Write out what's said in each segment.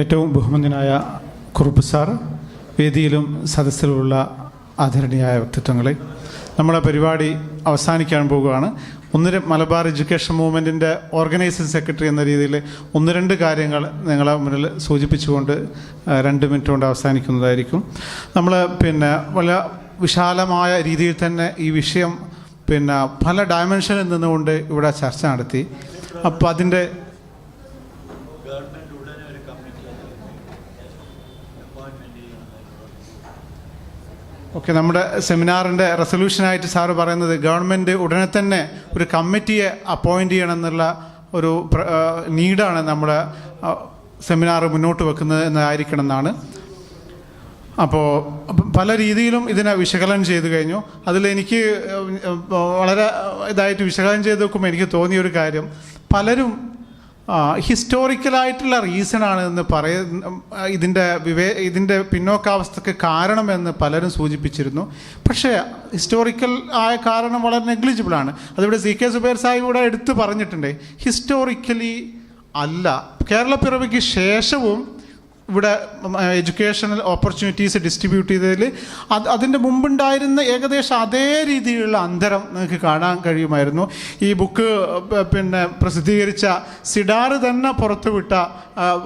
ഏറ്റവും ബഹുമന്യനായ കുറുപ്പ് സാർ വേദിയിലും സദസ്സിലുമുള്ള ആദരണീയായ വ്യക്തിത്വങ്ങളെ നമ്മളെ പരിപാടി അവസാനിക്കാൻ പോകുകയാണ് ഒന്ന് മലബാർ എഡ്യൂക്കേഷൻ മൂവ്മെന്റിന്റെ ഓർഗനൈസിംഗ് സെക്രട്ടറി എന്ന രീതിയിൽ ഒന്ന് രണ്ട് കാര്യങ്ങൾ നിങ്ങളെ മുന്നിൽ സൂചിപ്പിച്ചുകൊണ്ട് രണ്ട് മിനിറ്റ് കൊണ്ട് അവസാനിക്കുന്നതായിരിക്കും. നമ്മൾ പിന്നെ വളരെ വിശാലമായ രീതിയിൽ തന്നെ ഈ വിഷയം പിന്നെ പല ഡയമെൻഷനിൽ നിന്നുകൊണ്ട് ഇവിടെ ചർച്ച നടത്തി. അപ്പോൾ അതിന്റെ ഓക്കെ നമ്മുടെ സെമിനാറിന്റെ റെസൊല്യൂഷനായിട്ട് സാറ് പറയുന്നത് ഗവൺമെന്റ് ഉടനെ തന്നെ ഒരു കമ്മിറ്റിയെ അപ്പോയിന്റ് ചെയ്യണം എന്നുള്ള ഒരു നീഡാണ് നമ്മുടെ സെമിനാർ മുന്നോട്ട് വെക്കുന്നത് എന്നായിരിക്കണം എന്നാണ് അപ്പോൾ പല രീതിയിലും ഇതിനെ വിശകലനം ചെയ്തു കഴിഞ്ഞു. അതിൽ എനിക്ക് വളരെ ഇതായിട്ട് വിശകലനം ചെയ്ത് നോക്കുമ്പോൾ എനിക്ക് തോന്നിയ ഒരു കാര്യം. പലരും ഹിസ്റ്റോറിക്കലായിട്ടുള്ള റീസണാണ് എന്ന് പറയ ഇതിന്റെ വിവേ ഇതിന്റെ പിന്നോക്കാവസ്ഥക്ക് കാരണമെന്ന് പലരും സൂചിപ്പിച്ചിരുന്നു. പക്ഷേ ഹിസ്റ്റോറിക്കൽ ആയ കാരണം വളരെ നെഗ്ലിജിബിളാണ് അതിവിടെ സി കെ സുബേർ സാഹിബ് ഇവിടെ എടുത്തു പറഞ്ഞിട്ടുണ്ട്. ഹിസ്റ്റോറിക്കലി അല്ല. കേരളപ്പിറവിക്ക് ശേഷവും ഇവിടെ എഡ്യൂക്കേഷണൽ ഓപ്പർച്യൂണിറ്റീസ് ഡിസ്ട്രിബ്യൂട്ട് ചെയ്തതിൽ അത് അതിന്റെ മുമ്പുണ്ടായിരുന്ന ഏകദേശം അതേ രീതിയിലുള്ള അന്തരം നിങ്ങൾക്ക് കാണാൻ കഴിയുമായിരുന്നു. ഈ ബുക്ക് പിന്നെ പ്രസിദ്ധീകരിച്ച സിഡാറ് തന്നെ പുറത്തുവിട്ട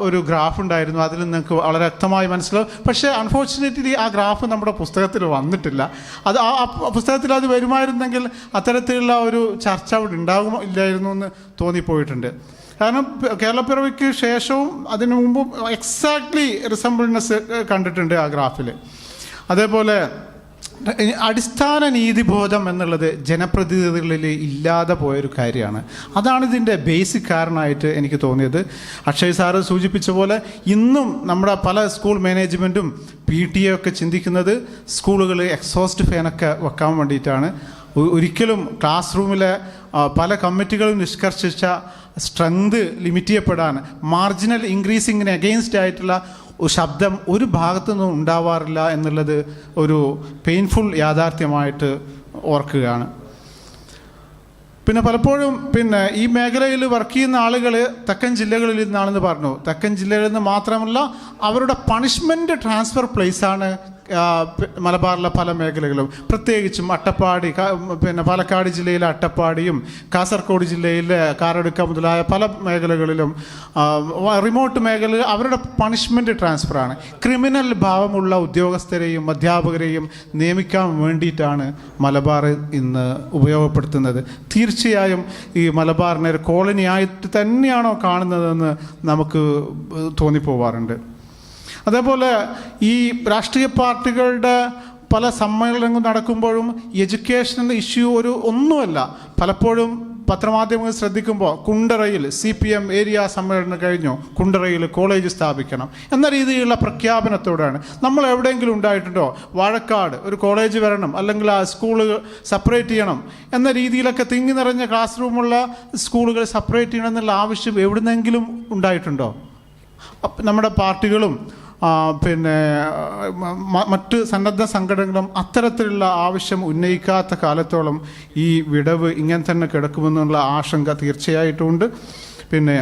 ഒരു ഗ്രാഫ് ഉണ്ടായിരുന്നു. അതിൽ നിങ്ങൾക്ക് വളരെ വ്യക്തമായി മനസ്സിലാവും. പക്ഷേ അൺഫോർച്ചുനേറ്റ്ലി ആ ഗ്രാഫ് നമ്മുടെ പുസ്തകത്തിൽ വന്നിട്ടില്ല. അത് ആ പുസ്തകത്തിൽ അത് വരുമായിരുന്നെങ്കിൽ അത്തരത്തിലുള്ള ഒരു ചർച്ച അവിടെ ഉണ്ടാകുമോ ഇല്ലായിരുന്നു എന്ന് തോന്നിപ്പോയിട്ടുണ്ട്. കാരണം കേരള കേരളപ്പിറവിക്ക് ശേഷവും അതിനു മുമ്പും എക്സാക്ട്ലി റിസംബിൾനെസ് കണ്ടിട്ടുണ്ട് ആ ഗ്രാഫിൽ അതേപോലെ അടിസ്ഥാന നീതിബോധം എന്നുള്ളത് ജനപ്രതിനിധികളിൽ ഇല്ലാതെ പോയൊരു കാര്യമാണ്. അതാണ് ഇതിന്റെ ബേസിക് കാരണമായിട്ട് എനിക്ക് തോന്നിയത്. അക്ഷയ് സാറ് സൂചിപ്പിച്ച പോലെ ഇന്നും നമ്മുടെ പല സ്കൂൾ മാനേജ്മെന്റും പി ടി എ ഒക്കെ ചിന്തിക്കുന്നത് സ്കൂളുകൾ എക്സോസ്റ്റ് ഫാനൊക്കെ വെക്കാൻ വേണ്ടിയിട്ടാണ്. ഒരിക്കലും ക്ലാസ് റൂമിലെ പല കമ്മിറ്റികളും നിഷ്കർഷിച്ച സ്ട്രെങ്ത് ലിമിറ്റ് ചെയ്യപ്പെടാൻ മാർജിനൽ ഇൻക്രീസിങ്ങിന് അഗെയിൻസ്റ്റ് ആയിട്ടുള്ള ശബ്ദം ഒരു ഭാഗത്തു നിന്നും ഉണ്ടാവാറില്ല എന്നുള്ളത് ഒരു പെയിൻഫുൾ യാഥാർത്ഥ്യമായിട്ട് ഓർക്കുകയാണ്. പിന്നെ പലപ്പോഴും പിന്നെ ഈ മേഖലയിൽ വർക്ക് ചെയ്യുന്ന ആളുകൾ തെക്കൻ ജില്ലകളിൽ നിന്നാണെന്ന് പറഞ്ഞു. തെക്കൻ ജില്ലകളിൽ നിന്ന് മാത്രമല്ല അവരുടെ പണിഷ്മെന്റ് ട്രാൻസ്ഫർ പ്ലേസാണ് മലബാറിലെ പല മേഖലകളും. പ്രത്യേകിച്ചും അട്ടപ്പാടി പിന്നെ പാലക്കാട് ജില്ലയിലെ അട്ടപ്പാടിയും കാസർഗോഡ് ജില്ലയിലെ കാറടുക്ക മുതലായ പല മേഖലകളിലും റിമോട്ട് മേഖലയിൽ അവരുടെ പണിഷ്മെന്റ് ട്രാൻസ്ഫറാണ് ക്രിമിനൽ ഭാവമുള്ള ഉദ്യോഗസ്ഥരെയും അധ്യാപകരെയും നിയമിക്കാൻ വേണ്ടിയിട്ടാണ് മലബാർ ഇന്ന് ഉപയോഗപ്പെടുത്തുന്നത്. തീർച്ചയായും ഈ മലബാറിനെ ഒരു കോളനിയായിട്ട് തന്നെയാണോ കാണുന്നതെന്ന് നമുക്ക് തോന്നിപ്പോവാറുണ്ട്. അതേപോലെ ഈ രാഷ്ട്രീയ പാർട്ടികളുടെ പല സമ്മേളനങ്ങൾ നടക്കുമ്പോഴും എഡ്യൂക്കേഷൻ ഇഷ്യൂ ഒരു ഒന്നുമല്ല. പലപ്പോഴും പത്രമാധ്യമങ്ങൾ ശ്രദ്ധിക്കുമ്പോൾ കുണ്ടറയിൽ സി പി എം ഏരിയ സമ്മേളനം കഴിഞ്ഞു കുണ്ടറയിൽ കോളേജ് സ്ഥാപിക്കണം എന്ന രീതിയിലുള്ള പ്രഖ്യാപനത്തോടെയാണ് നമ്മൾ എവിടെയെങ്കിലും ഉണ്ടായിട്ടുണ്ടോ? വാഴക്കാട് ഒരു കോളേജ് വരണം അല്ലെങ്കിൽ ആ സ്കൂളുകൾ സെപ്പറേറ്റ് ചെയ്യണം എന്ന രീതിയിലൊക്കെ തിങ്ങി നിറഞ്ഞ ക്ലാസ് റൂമുള്ള സ്കൂളുകൾ സെപ്പറേറ്റ് ചെയ്യണം എന്നുള്ള ആവശ്യം എവിടുന്നെങ്കിലും ഉണ്ടായിട്ടുണ്ടോ? നമ്മുടെ പാർട്ടികളും പിന്നെ മറ്റ് സന്നദ്ധ സംഘടനകളും അത്തരത്തിലുള്ള ആവശ്യം ഉന്നയിക്കാത്ത കാലത്തോളം ഈ വിടവ് ഇങ്ങനെ തന്നെ കിടക്കുമെന്നുള്ള ആശങ്ക തീർച്ചയായിട്ടുമുണ്ട് പിന്നെ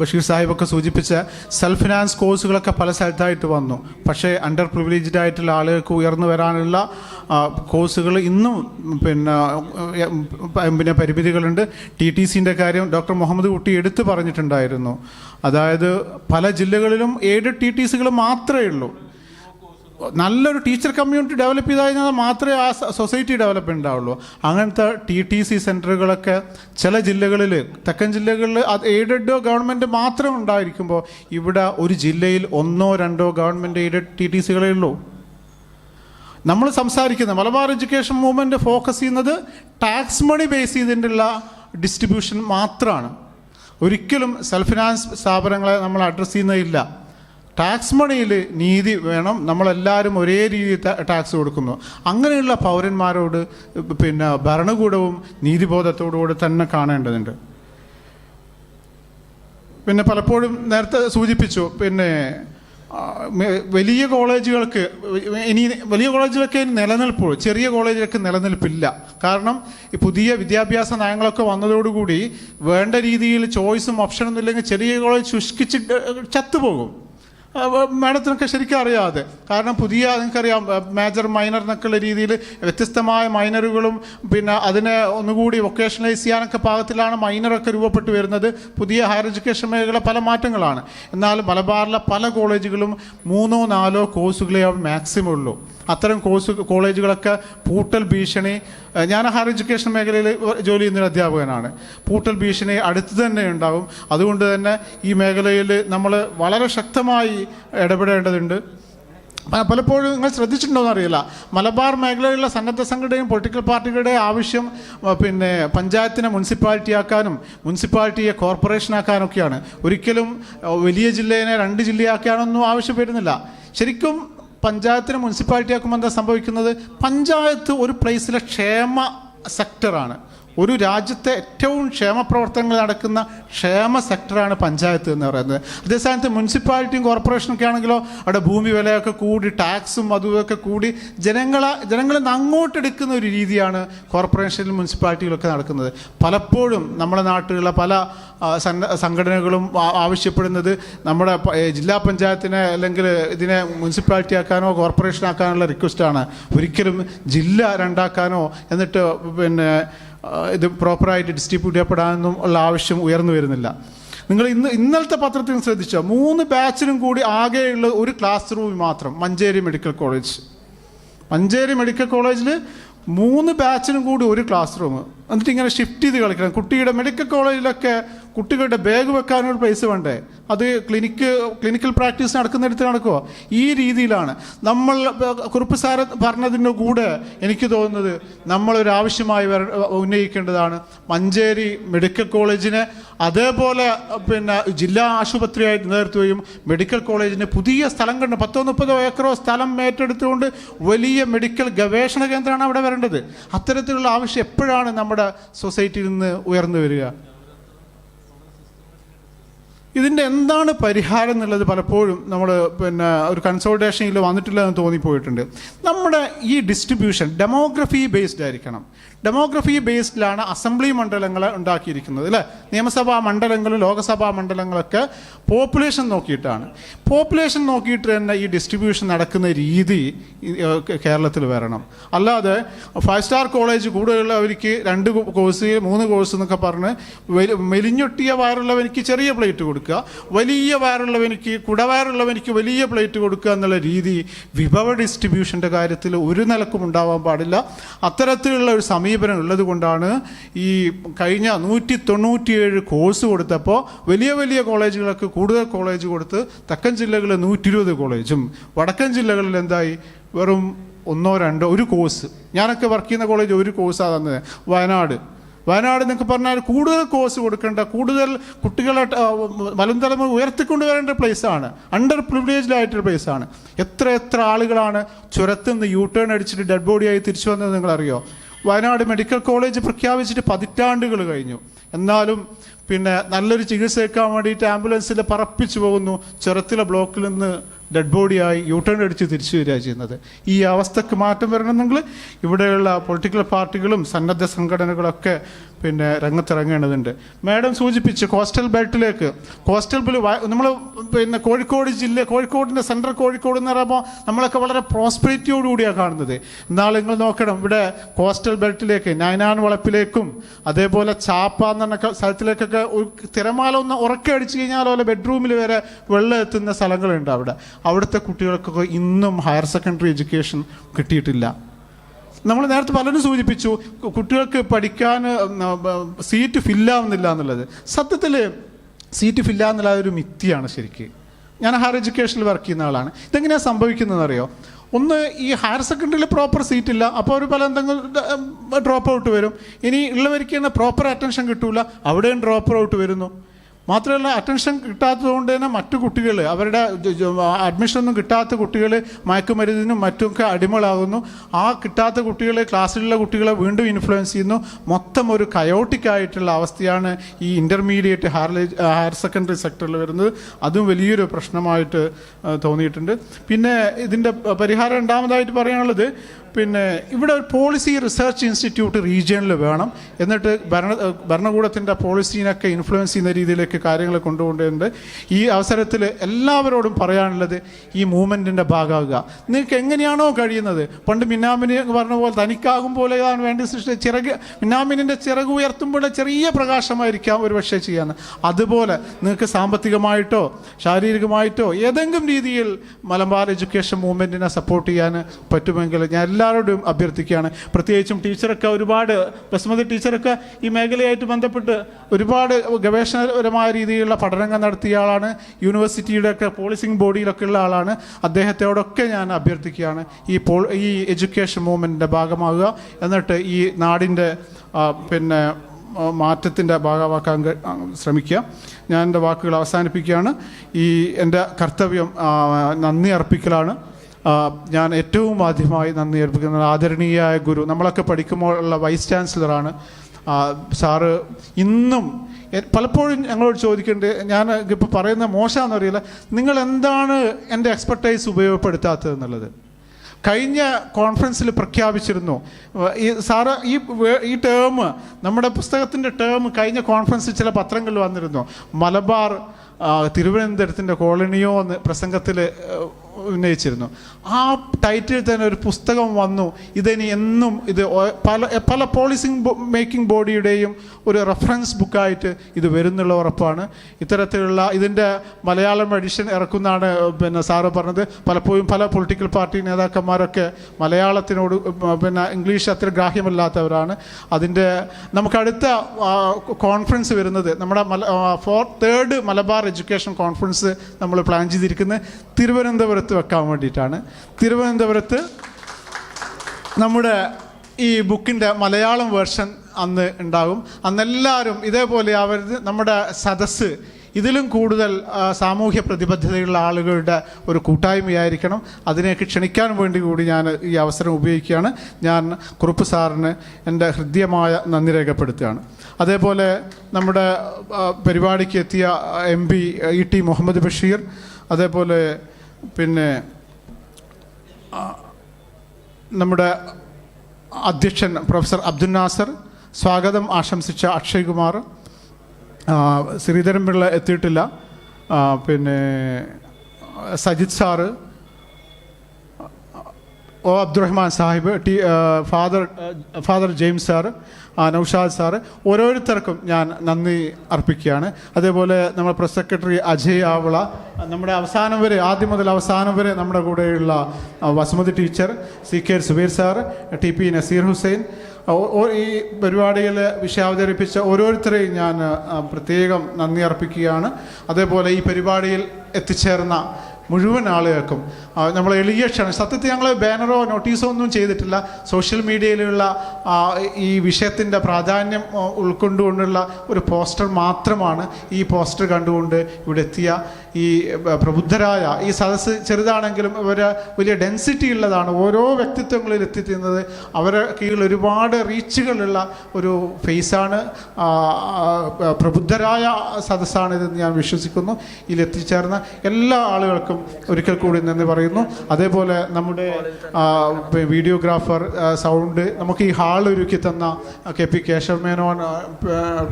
ബഷീർ സാഹിബൊക്കെ സൂചിപ്പിച്ച സെൽഫ് ഫിനാൻസ് കോഴ്സുകളൊക്കെ പല സ്ഥലത്തായിട്ട് വന്നു. പക്ഷേ അണ്ടർ പ്രിവിലേജ്ഡ് ആയിട്ടുള്ള ആളുകൾക്ക് ഉയർന്നു വരാനുള്ള കോഴ്സുകൾ ഇന്നും പിന്നെ പിന്നെ പരിമിതികളുണ്ട്. ടി ടി സിന്റെ കാര്യം ഡോക്ടർ മുഹമ്മദ് കുട്ടി എടുത്തു പറഞ്ഞിട്ടുണ്ടായിരുന്നു. അതായത് പല ജില്ലകളിലും ഏഴ് ടി ടി സികൾ മാത്രമേ ഉള്ളൂ. നല്ലൊരു ടീച്ചർ കമ്മ്യൂണിറ്റി ഡെവലപ്പ് ചെയ്ത് കഴിഞ്ഞാൽ മാത്രമേ ആ സൊസൈറ്റി ഡെവലപ്പ് ഉണ്ടാവുള്ളൂ. അങ്ങനത്തെ ടി ടി സി സെന്ററുകളൊക്കെ ചില ജില്ലകളിൽ തെക്കൻ ജില്ലകളിൽ അത് എയ്ഡഡോ ഗവൺമെന്റ് മാത്രം ഉണ്ടായിരിക്കുമ്പോൾ ഇവിടെ ഒരു ജില്ലയിൽ ഒന്നോ രണ്ടോ ഗവൺമെന്റ് എയ്ഡഡ് ടി ടി സികളേ ഉള്ളൂ. നമ്മൾ സംസാരിക്കുന്നത് മലബാർ എഡ്യൂക്കേഷൻ മൂവ്മെന്റ് ഫോക്കസ് ചെയ്യുന്നത് ടാക്സ് മണി ബേസ് ചെയ്തിട്ടുള്ള ഡിസ്ട്രിബ്യൂഷൻ മാത്രമാണ് ഒരിക്കലും സെൽഫ് ഫിനാൻസ് സ്ഥാപനങ്ങളെ നമ്മൾ അഡ്രസ്സ് ചെയ്യുന്നതില്ല. ടാക്സ് മണിയിൽ നീതി വേണം. നമ്മളെല്ലാവരും ഒരേ രീതിയിൽ ടാക്സ് കൊടുക്കുന്നു. അങ്ങനെയുള്ള പൗരന്മാരോട് പിന്നെ ഭരണകൂടവും നീതിബോധത്തോടുകൂടി തന്നെ കാണേണ്ടതുണ്ട്. പിന്നെ പലപ്പോഴും നേരത്തെ സൂചിപ്പിച്ചു പിന്നെ വലിയ കോളേജുകൾക്ക് ഇനി വലിയ കോളേജുകൾക്ക് ഇനി നിലനിൽപ്പുള്ളൂ ചെറിയ കോളേജുകൾക്ക് നിലനിൽപ്പില്ല. കാരണം ഈ പുതിയ വിദ്യാഭ്യാസ നയങ്ങളൊക്കെ വന്നതോടുകൂടി വേണ്ട രീതിയിൽ ചോയ്സും ഓപ്ഷനൊന്നും ഇല്ലെങ്കിൽ ചെറിയ കോളേജ് ശുഷ്കിച്ചിട്ട് ചത്തുപോകും. മാഡത്തിനൊക്കെ ശരിക്കും അറിയാതെ. കാരണം പുതിയ നിങ്ങൾക്കറിയാം മേജർ മൈനർ എന്നൊക്കെയുള്ള രീതിയിൽ വ്യത്യസ്തമായ മൈനറുകളും പിന്നെ അതിനെ ഒന്നുകൂടി വൊക്കേഷണലൈസ് ചെയ്യാനൊക്കെ പാകത്തിലാണ് മൈനറൊക്കെ രൂപപ്പെട്ടു വരുന്നത്. പുതിയ ഹയർ എഡ്യൂക്കേഷൻ മേഖല പല മാറ്റങ്ങളാണ്. എന്നാൽ മലബാറിലെ പല കോളേജുകളും മൂന്നോ നാലോ കോഴ്സുകളെ മാക്സിമം ഉള്ളൂ. അത്തരം കോഴ്സ് കോളേജുകളൊക്കെ പൂട്ടൽ ഭീഷണി ഞാൻ ഹയർ എഡ്യൂക്കേഷൻ മേഖലയിൽ ജോലി ചെയ്യുന്ന അധ്യാപകനാണ്. പൂട്ടൽ ഭീഷണി അടുത്ത് തന്നെ ഉണ്ടാവും. അതുകൊണ്ട് തന്നെ ഈ മേഖലയിൽ നമ്മൾ വളരെ ശക്തമായി ഇടപെടേണ്ടതുണ്ട്. പലപ്പോഴും നിങ്ങൾ ശ്രദ്ധിച്ചിട്ടുണ്ടോയെന്ന് അറിയില്ല മലബാർ മേഖലയിലുള്ള സന്നദ്ധ സംഘടനയും പൊളിറ്റിക്കൽ പാർട്ടികളുടെ ആവശ്യം പിന്നെ പഞ്ചായത്തിനെ മുനിസിപ്പാലിറ്റി ആക്കാനും മുനിസിപ്പാലിറ്റിയെ കോർപ്പറേഷൻ ആക്കാനൊക്കെയാണ് ഒരിക്കലും വലിയ ജില്ലേനെ രണ്ട് ജില്ലയാക്കാനൊന്നും ആവശ്യപ്പെടുന്നില്ല. ശരിക്കും പഞ്ചായത്തിനെ മുനിസിപ്പാലിറ്റി ആക്കുമ്പോൾ എന്താ സംഭവിക്കുന്നത്? പഞ്ചായത്ത് ഒരു പ്ലേസിലെ ക്ഷേമ സെക്ടറാണ് ഒരു രാജ്യത്തെ ഏറ്റവും ക്ഷേമപ്രവർത്തനങ്ങൾ നടക്കുന്ന ക്ഷേമ സെക്ടറാണ് പഞ്ചായത്ത് എന്ന് പറയുന്നത്. അതേസമയത്ത് മുനിസിപ്പാലിറ്റിയും കോർപ്പറേഷനൊക്കെ ആണെങ്കിലോ അവിടെ ഭൂമി വിലയൊക്കെ കൂടി ടാക്സും അതുമൊക്കെ കൂടി ജനങ്ങളെ ജനങ്ങളിൽ നിന്ന് അങ്ങോട്ടെടുക്കുന്ന ഒരു രീതിയാണ് കോർപ്പറേഷനിലും മുനിസിപ്പാലിറ്റികളൊക്കെ നടക്കുന്നത്. പലപ്പോഴും നമ്മുടെ നാട്ടിലുള്ള പല സംഘടനകളും ആവശ്യപ്പെടുന്നത് നമ്മുടെ ജില്ലാ പഞ്ചായത്തിനെ അല്ലെങ്കിൽ ഇതിനെ മുനിസിപ്പാലിറ്റി ആക്കാനോ കോർപ്പറേഷൻ ആക്കാനുള്ള റിക്വസ്റ്റാണ് ഒരിക്കലും ജില്ല രണ്ടാക്കാനോ എന്നിട്ട് പിന്നെ ഇത് പ്രോപ്പറായിട്ട് ഡിസ്ട്രിബ്യൂട്ട് ചെയ്യപ്പെടാനൊന്നും ഉള്ള ആവശ്യം ഉയർന്നു വരുന്നില്ല. നിങ്ങൾ ഇന്ന് ഇന്നലത്തെ പത്രത്തിൽ ശ്രദ്ധിച്ചോ? മൂന്ന് ബാച്ചിനും കൂടി ആകെയുള്ള ഒരു ക്ലാസ് റൂം മാത്രം Manjeri medical college Manjeri medical കോളേജിൽ മൂന്ന് ബാച്ചിനും കൂടി ഒരു ക്ലാസ് റൂം എന്നിട്ട് ഇങ്ങനെ ഷിഫ്റ്റ് ചെയ്ത് കളിക്കണം. കുട്ടിയുടെ മെഡിക്കൽ കോളേജിലൊക്കെ കുട്ടികളുടെ ബാഗ് വെക്കാനൊരു പ്ലേസ് വേണ്ടേ? അത് ക്ലിനിക്ക് ക്ലിനിക്കൽ പ്രാക്ടീസ് നടക്കുന്നിടത്ത് നടക്കുമോ ഈ രീതിയിലാണ്. നമ്മൾ കുറിപ്പ് സാറ് പറഞ്ഞതിന്റെ കൂടെ എനിക്ക് തോന്നുന്നത് നമ്മളൊരു ആവശ്യമായി ഉന്നയിക്കേണ്ടതാണ് മഞ്ചേരി മെഡിക്കൽ കോളേജിനെ അതേപോലെ പിന്നെ ജില്ലാ ആശുപത്രിയായിട്ട് നേർത്തുകയും മെഡിക്കൽ കോളേജിന് പുതിയ സ്ഥലം കണ്ട് പത്തോ മുപ്പതോ ഏക്കറോ സ്ഥലം ഏറ്റെടുത്തുകൊണ്ട് വലിയ മെഡിക്കൽ ഗവേഷണ കേന്ദ്രമാണ് അവിടെ വരേണ്ടത്. അത്തരത്തിലുള്ള ആവശ്യം എപ്പോഴാണ് നമ്മുടെ സൊസൈറ്റിയിൽ നിന്ന് ഉയർന്നു വരിക? ഇതിന്റെ എന്താണ് പരിഹാരം എന്നുള്ളത് പലപ്പോഴും നമ്മൾ പിന്നെ ഒരു കൺസോൾട്ടേഷനിൽ വന്നിട്ടില്ല എന്ന് തോന്നിപ്പോയിട്ടുണ്ട്. നമ്മുടെ ഈ ഡിസ്ട്രിബ്യൂഷൻ ഡെമോഗ്രഫി ബേസ്ഡ് ആയിരിക്കണം. ഡെമോഗ്രഫി ബേസ്ഡിലാണ് അസംബ്ലി മണ്ഡലങ്ങൾ ഉണ്ടാക്കിയിരിക്കുന്നത് അല്ലേ? നിയമസഭാ മണ്ഡലങ്ങളും ലോകസഭാ മണ്ഡലങ്ങളൊക്കെ പോപ്പുലേഷൻ നോക്കിയിട്ടാണ്. പോപ്പുലേഷൻ നോക്കിയിട്ട് തന്നെ ഈ ഡിസ്ട്രിബ്യൂഷൻ നടക്കുന്ന രീതി കേരളത്തിൽ വരണം. അല്ലാതെ ഫൈവ് സ്റ്റാർ കോളേജ് കൂടുതലുള്ളവർക്ക് രണ്ട് കോഴ്സ് മൂന്ന് കോഴ്സ് എന്നൊക്കെ പറഞ്ഞ് മെലിഞ്ഞൊട്ടിയ വയറുള്ളവർക്ക് ചെറിയ പ്ലേറ്റ് കൊടുക്കുക. വലിയ വയറുള്ളവനിക്ക് കുടവയറുള്ളവനിക്ക് വലിയ പ്ലേറ്റ് കൊടുക്കുക എന്നുള്ള രീതി വിഭവ ഡിസ്ട്രിബ്യൂഷന്റെ കാര്യത്തിൽ ഒരു നിലക്കും ഉണ്ടാവാൻ പാടില്ല. അത്തരത്തിലുള്ള ഒരു സമീപനം ഉള്ളത് കൊണ്ടാണ് ഈ കഴിഞ്ഞ നൂറ്റി തൊണ്ണൂറ്റിയേഴ് കോഴ്സ് കൊടുത്തപ്പോൾ വലിയ വലിയ കോളേജുകളൊക്കെ കൂടുതൽ കോളേജ് കൊടുത്ത് തെക്കൻ ജില്ലകളിൽ നൂറ്റി ഇരുപത് കോളേജും വടക്കൻ ജില്ലകളിൽ എന്തായി? വെറും ഒന്നോ രണ്ടോ ഒരു കോഴ്സ് ഞാനൊക്കെ വർക്ക് ചെയ്യുന്ന കോളേജ് ഒരു കോഴ്സാണ് തന്നത് വയനാട്. വയനാട് എന്നൊക്കെ പറഞ്ഞാൽ കൂടുതൽ കോഴ്സ് കൊടുക്കേണ്ട കൂടുതൽ കുട്ടികളെ ഉയർത്തിക്കൊണ്ട് തലമുറ ഉയർത്തിക്കൊണ്ടുവരേണ്ട പ്ലേസാണ് അണ്ടർ പ്രിവിലേജ്ഡ് ആയിട്ടൊരു പ്ലേസാണ് എത്ര എത്ര ആളുകളാണ് ചുരത്തുനിന്ന് യൂ ടേൺ അടിച്ചിട്ട് ഡെഡ് ബോഡിയായി തിരിച്ചു വന്നത് നിങ്ങളറിയോ? വയനാട് മെഡിക്കൽ കോളേജ് പ്രഖ്യാപിച്ചിട്ട് പതിറ്റാണ്ടുകൾ കഴിഞ്ഞു. എന്നാലും പിന്നെ നല്ലൊരു ചികിത്സയ്ക്കാൻ വേണ്ടിയിട്ട് ആംബുലൻസിൽ പറപ്പിച്ചു പോകുന്നു. ചുരത്തിലെ ബ്ലോക്കിൽ നിന്ന് ഡെഡ് ബോഡിയായി യൂട്ടേൺ ടേൺ അടിച്ച് തിരിച്ചു വരിക ചെയ്യുന്നത്. ഈ അവസ്ഥക്ക് മാറ്റം വരണമെന്നെങ്കിൽ ഇവിടെയുള്ള പൊളിറ്റിക്കൽ പാർട്ടികളും സന്നദ്ധ സംഘടനകളൊക്കെ പിന്നെ രംഗത്തിറങ്ങേണ്ടതുണ്ട്. മാഡം സൂചിപ്പിച്ച് കോസ്റ്റൽ ബെൽറ്റിലേക്ക്. കോസ്റ്റൽ ബിൽ നമ്മൾ പിന്നെ കോഴിക്കോട് ജില്ല കോഴിക്കോടിന്റെ സെൻട്രൽ കോഴിക്കോട് എന്ന് പറയുമ്പോൾ നമ്മളൊക്കെ വളരെ പ്രോസ്പെരിറ്റിയോടുകൂടിയാണ് കാണുന്നത്. എന്നാൽ നിങ്ങൾ നോക്കണം ഇവിടെ കോസ്റ്റൽ ബെൽറ്റിലേക്ക് നയനാൻ വളപ്പിലേക്കും അതേപോലെ ചാപ്പ എന്ന് പറഞ്ഞ സ്ഥലത്തിലേക്കൊക്കെ തിരമാല ഒന്ന് ഉറക്കെ അടിച്ചു കഴിഞ്ഞാൽ അതുപോലെ ബെഡ്റൂമിൽ വരെ വെള്ളം എത്തുന്ന സ്ഥലങ്ങളുണ്ട് അവിടെ. അവിടുത്തെ കുട്ടികൾക്കൊക്കെ ഇന്നും ഹയർ സെക്കൻഡറി എഡ്യൂക്കേഷൻ കിട്ടിയിട്ടില്ല. നമ്മൾ നേരത്തെ പലരും സൂചിപ്പിച്ചു കുട്ടികൾക്ക് പഠിക്കാൻ സീറ്റ് ഫില്ലാവുന്നില്ല എന്നുള്ളത്. സത്യത്തിൽ സീറ്റ് ഫില്ല ഒരു മിത്തിയാണ് ശരിക്ക്. ഞാൻ ഹയർ എഡ്യൂക്കേഷനിൽ വർക്ക് ചെയ്യുന്ന ആളാണ്. ഇതെങ്ങനെയാണ് സംഭവിക്കുന്നതെന്ന് അറിയോ ഒന്ന് ഈ ഹയർ സെക്കൻഡറിയിൽ പ്രോപ്പർ സീറ്റ് ഇല്ല. അപ്പോൾ അവർ പല എന്തെങ്കിലും ഡ്രോപ്പ് ഔട്ട് വരും. ഇനി ഉള്ളവർക്ക് പ്രോപ്പർ അറ്റൻഷൻ കിട്ടൂല. അവിടെയും ഡ്രോപ്പ് ഔട്ട് വരുന്നു. മാത്രമല്ല അറ്റൻഷൻ കിട്ടാത്തതുകൊണ്ട് തന്നെ മറ്റു കുട്ടികൾ അവരുടെ അഡ്മിഷനൊന്നും കിട്ടാത്ത കുട്ടികൾ മയക്കുമരുന്നിനും മറ്റുമൊക്കെ അടിമകളാകുന്നു. ആ കിട്ടാത്ത കുട്ടികളെ ക്ലാസ്സിലുള്ള കുട്ടികളെ വീണ്ടും ഇൻഫ്ലുവൻസ് ചെയ്യുന്നു. മൊത്തം ഒരു കയോട്ടിക്കായിട്ടുള്ള അവസ്ഥയാണ് ഈ ഇന്റർമീഡിയറ്റ് ഹയർ ഹയർ സെക്കൻഡറി സെക്ടറിൽ വരുന്നത്. അതും വലിയൊരു പ്രശ്നമായിട്ട് തോന്നിയിട്ടുണ്ട്. പിന്നെ ഇതിന്റെ പരിഹാരം രണ്ടാമതായിട്ട് പറയാനുള്ളത് പിന്നെ ഇവിടെ ഒരു പോളിസി റിസർച്ച് ഇൻസ്റ്റിറ്റ്യൂട്ട് റീജിയണിൽ വേണം. എന്നിട്ട് ഭരണ ഭരണകൂടത്തിന്റെ പോളിസീനൊക്കെ ഇൻഫ്ലുവൻസ് ചെയ്യുന്ന രീതിയിലേക്ക് കാര്യങ്ങൾ കൊണ്ടുപോകേണ്ടതുണ്ട്. ഈ അവസരത്തിൽ എല്ലാവരോടും പറയാനുള്ളത് ഈ മൂവ്മെന്റിന്റെ ഭാഗമാകുക. നിങ്ങൾക്ക് എങ്ങനെയാണോ കഴിയുന്നത്? പണ്ട് മിന്നാമിനി പറഞ്ഞ പോലെ തനിക്കാകും പോലെയാണ് വേണ്ടി സൃഷ്ടി ചിറക് മിന്നാമിനിന്റെ ചിറക് ഉയർത്തുമ്പോൾ ചെറിയ പ്രകാശമായിരിക്കാം ഒരു പക്ഷേ ചെയ്യാമെന്ന് അതുപോലെ നിങ്ങൾക്ക് സാമ്പത്തികമായിട്ടോ ശാരീരികമായിട്ടോ ഏതെങ്കിലും രീതിയിൽ മലബാർ എഡ്യൂക്കേഷൻ മൂവ്മെന്റിനെ സപ്പോർട്ട് ചെയ്യാൻ പറ്റുമെങ്കിൽ ഞാൻ എല്ലാവരോടും അഭ്യർത്ഥിക്കുകയാണ്. പ്രത്യേകിച്ചും ടീച്ചറൊക്കെ ഒരുപാട് ബസ്മതി ടീച്ചറൊക്കെ ഈ മേഖലയായിട്ട് ബന്ധപ്പെട്ട് ഒരുപാട് ഗവേഷണപരമായ രീതിയിലുള്ള പഠനങ്ങൾ നടത്തിയ ആളാണ്. യൂണിവേഴ്സിറ്റിയുടെ ഒക്കെ പോളിസിങ് ബോഡിയിലൊക്കെ ഉള്ള ആളാണ്. അദ്ദേഹത്തോടൊക്കെ ഞാൻ അഭ്യർത്ഥിക്കുകയാണ് ഈ പോൾ ഈ എഡ്യൂക്കേഷൻ മൂവ്മെന്റിന്റെ ഭാഗമാകുക എന്നിട്ട് ഈ നാടിന്റെ പിന്നെ മാറ്റത്തിന്റെ ഭാഗമാക്കാൻ ശ്രമിക്കുക. ഞാൻ എന്റെ വാക്കുകൾ അവസാനിപ്പിക്കുകയാണ്. ഈ എന്റെ കർത്തവ്യം നന്ദി അർപ്പിക്കലാണ്. ഞാൻ ഏറ്റവും ആദ്യമായി നന്ദി അർപ്പിക്കുന്നത് ആദരണീയായ ഗുരു. നമ്മളൊക്കെ പഠിക്കുമ്പോൾ ഉള്ള വൈസ് ചാൻസലറാണ്. സാറ് ഇന്നും പലപ്പോഴും ഞങ്ങളോട് ചോദിക്കേണ്ടത് ഞാൻ ഇപ്പോൾ പറയുന്ന മോശമാണെന്നറിയില്ല നിങ്ങൾ എന്താണ് എന്റെ എക്സ്പെർട്ടൈസ് ഉപയോഗപ്പെടുത്താത്തത് എന്നുള്ളത്? കഴിഞ്ഞ കോൺഫറൻസിൽ പ്രഖ്യാപിച്ചിരുന്നു. ഈ സാറ് ഈ ഈ ടേം നമ്മുടെ പുസ്തകത്തിന്റെ ടേം കഴിഞ്ഞ കോൺഫറൻസിൽ ചില പത്രങ്ങളിൽ വന്നിരുന്നു. മലബാർ തിരുവനന്തപുരത്തിന്റെ കോളനിയോ എന്ന് പ്രസംഗത്തിൽ ഉന്നയിച്ചിരുന്നു. ആ ടൈറ്റിൽ തന്നെ ഒരു പുസ്തകം വന്നു. ഇതിനി എന്നും ഇത് പല പല പോളിസി മേക്കിംഗ് ബോഡിയുടെയും ഒരു റെഫറൻസ് ബുക്കായിട്ട് ഇത് വരുന്നുള്ള ഉറപ്പാണ്. ഇത്തരത്തിലുള്ള ഇതിന്റെ മലയാളം എഡിഷൻ ഇറക്കുന്നതാണ് പിന്നെ സാറ് പറഞ്ഞത്. പലപ്പോഴും പല പൊളിറ്റിക്കൽ പാർട്ടി നേതാക്കന്മാരൊക്കെ മലയാളത്തിനോട് പിന്നെ ഇംഗ്ലീഷ് അത്ര ഗ്രാഹ്യമല്ലാത്തവരാണ്. അതിന്റെ നമുക്കടുത്ത കോൺഫറൻസ് വരുന്നത്. നമ്മുടെ മല four third Malabar education conference നമ്മൾ പ്ലാൻ ചെയ്തിരിക്കുന്നത്. തിരുവനന്തപുരത്ത് വെക്കാൻ വേണ്ടിയിട്ടാണ്. തിരുവനന്തപുരത്ത് നമ്മുടെ ഈ ബുക്കിന്റെ മലയാളം വേർഷൻ അന്ന് ഉണ്ടാകും. അന്നെല്ലാവരും ഇതേപോലെ അവർ നമ്മുടെ സദസ്സ് ഇതിലും കൂടുതൽ സാമൂഹ്യ പ്രതിബദ്ധതയുള്ള ആളുകളുടെ ഒരു കൂട്ടായ്മയായിരിക്കണം. അതിനെയൊക്കെ ക്ഷണിക്കാൻ വേണ്ടി കൂടി ഞാൻ ഈ അവസരം ഉപയോഗിക്കുകയാണ്. ഞാൻ കുറുപ്പ് സാറിന് എന്റെ ഹൃദ്യമായ നന്ദി രേഖപ്പെടുത്തുകയാണ്. അതേപോലെ നമ്മുടെ പരിപാടിക്ക് എത്തിയ M P E T Muhammad Basheer അതേപോലെ പിന്നെ നമ്മുടെ അധ്യക്ഷൻ പ്രൊഫസർ അബ്ദുൽ നാസർ സ്വാഗതം ആശംസിച്ച അക്ഷയ് കുമാർ ആ, ശ്രീധരൻ പിള്ള എത്തിയിട്ടില്ല പിന്നെ Sajith sir O Abdurahman Sahib T father father James sir Noushad sir ഓരോരുത്തർക്കും ഞാൻ നന്ദി അർപ്പിക്കുകയാണ്. അതേപോലെ നമ്മുടെ പ്രസ് സെക്രട്ടറി അജയ് ആവള നമ്മുടെ അവസാനം വരെ ആദ്യം മുതൽ അവസാനം വരെ നമ്മുടെ കൂടെയുള്ള Vasumathi teacher C K Subeer sir T P Naseer Hussain ഈ പരിപാടിയിൽ വിഷയം അവതരിപ്പിച്ച ഓരോരുത്തരെയും ഞാൻ പ്രത്യേകം നന്ദി അർപ്പിക്കുകയാണ്. അതേപോലെ ഈ പരിപാടിയിൽ എത്തിച്ചേർന്ന മുഴുവൻ ആളുകൾക്കും. നമ്മൾ എളിയ ക്ഷണം. സത്യത്തിൽ ഞങ്ങൾ ബാനറോ നോട്ടീസോ ഒന്നും ചെയ്തിട്ടില്ല. സോഷ്യൽ മീഡിയയിലുള്ള ഈ വിഷയത്തിന്റെ പ്രാധാന്യം ഉൾക്കൊണ്ടുകൊണ്ടുള്ള ഒരു പോസ്റ്റർ മാത്രമാണ് ഈ പോസ്റ്റർ കണ്ടുകൊണ്ട് ഇവിടെ എത്തിയ ഈ പ്രബുദ്ധരായ ഈ സദസ്സ് ചെറുതാണെങ്കിലും ഇവർ വലിയ ഡെൻസിറ്റി ഉള്ളതാണ്. ഓരോ വ്യക്തിത്വങ്ങളിൽ എത്തിത്തുന്നത് അവരെ കീഴിൽ ഒരുപാട് റീച്ചുകളുള്ള ഒരു ഫേസാണ് പ്രബുദ്ധരായ സദസ്സാണിതെന്ന് ഞാൻ വിശ്വസിക്കുന്നു. ഇതിൽ എത്തിച്ചേർന്ന എല്ലാ ആളുകൾക്കും ഒരിക്കൽ കൂടി നന്ദി പറയുന്നു. അതേപോലെ നമ്മുടെ വീഡിയോഗ്രാഫർ സൗണ്ട് നമുക്ക് ഈ ഹാൾ ഒരുക്കി തന്ന കെ പി കേശവമേനോൻ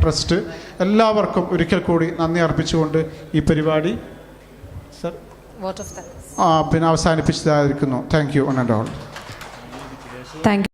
ട്രസ്റ്റ് എല്ലാവർക്കും ഒരിക്കൽ കൂടി നന്ദി അർപ്പിച്ചുകൊണ്ട് ഈ പരിപാടി സർ Vote of thanks. ആ, പിന്നെ അവസാനിപ്പിച്ചതായിരിക്കുന്നു thank you one and all Thank you.